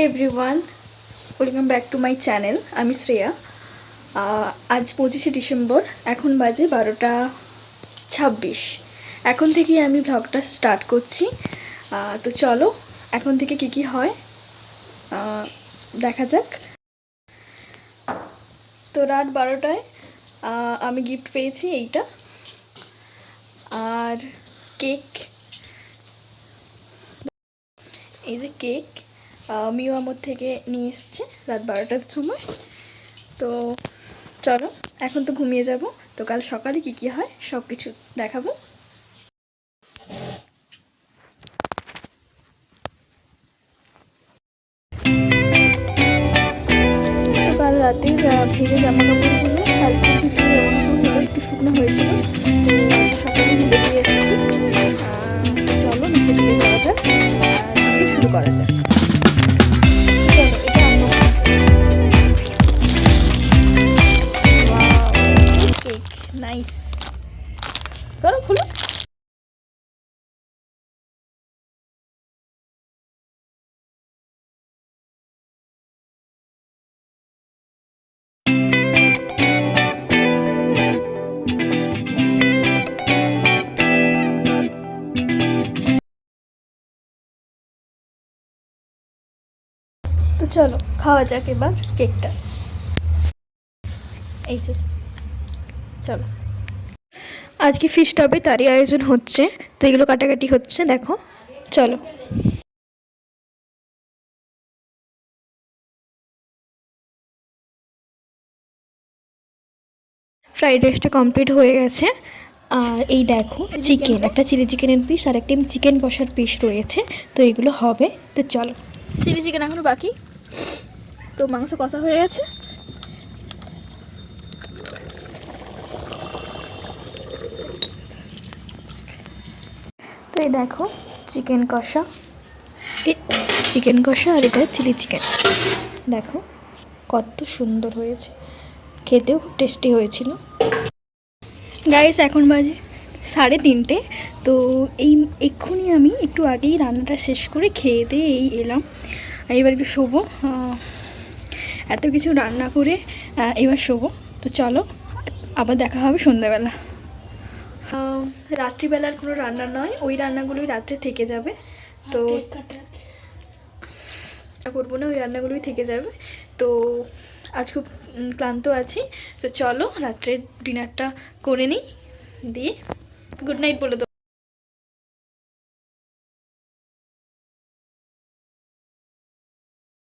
Everyone welcome back to my channel আমি শ্রেয়া আজ পঁচিশে ডিসেম্বর, এখন বাজে বারোটা ছাব্বিশ। এখন থেকেই আমি ব্লগটা স্টার্ট করছি। তো চলো, এখন থেকে কি কি হয় দেখা যাক। তো রাত বারোটায় আমি গিফট পেয়েছি এইটা। আর কেক এই যে কেক মিও আমর থেকে নিয়ে এসছে রাত বারোটার সময়। তো চলো, এখন তো ঘুমিয়ে যাব। তো কাল সকালে কি কি হয় সব কিছু দেখাবো কাল রাতে ভেজে জামা কাপড়গুলো একটু শুকনো হয়েছিল। সকালে চলো নিচে দিকে যাওয়া যাক। শুরু করা যাক। নাইস করো খুলো তো চলো খাওয়া যাক এবার কেকটা। এই যে চলো। আজকে ফিশ টবে তারই আয়োজন হচ্ছে, তো এগুলো কাটাকাটি হচ্ছে, দেখো, চলো। ফ্রাইড রাইসটা কমপ্লিট হয়ে গেছে, আর এই দেখো চিকেন একটা চিলি চিকেনের পিস আর একটা চিকেন কষার পিস রয়েছে, তো এগুলো হবে, তো চলো। চিলি চিকেন এখনও বাকি? তো মাংস কষা হয়ে গেছে? তো এই দেখো চিকেন কষা। চিকেন কষা আর এটা চিলি চিকেন দেখো, কত সুন্দর হয়েছে। খেতেও খুব টেস্টি হয়েছিল। গাইস এখন বাজে সাড়ে তিনটে। তো এই, এক্ষুনি আমি একটু আগেই রান্নাটা শেষ করে খেয়ে দিয়ে এই এলাম। এবার একটু শোবো। এত কিছু রান্না করে এবার শোবো। তো চলো, আবার দেখা হবে সন্ধ্যাবেলা। রাত্রিবেলার কোনো রান্না নয় ওই রান্নাগুলোই রাত্রে থেকে যাবে। তো করব না ওই রান্নাগুলোই থেকে যাবে। তো আজ খুব ক্লান্ত আছি। তো চলো রাত্রের ডিনারটা করে নিই দিয়ে গুড নাইট বলে দেবো।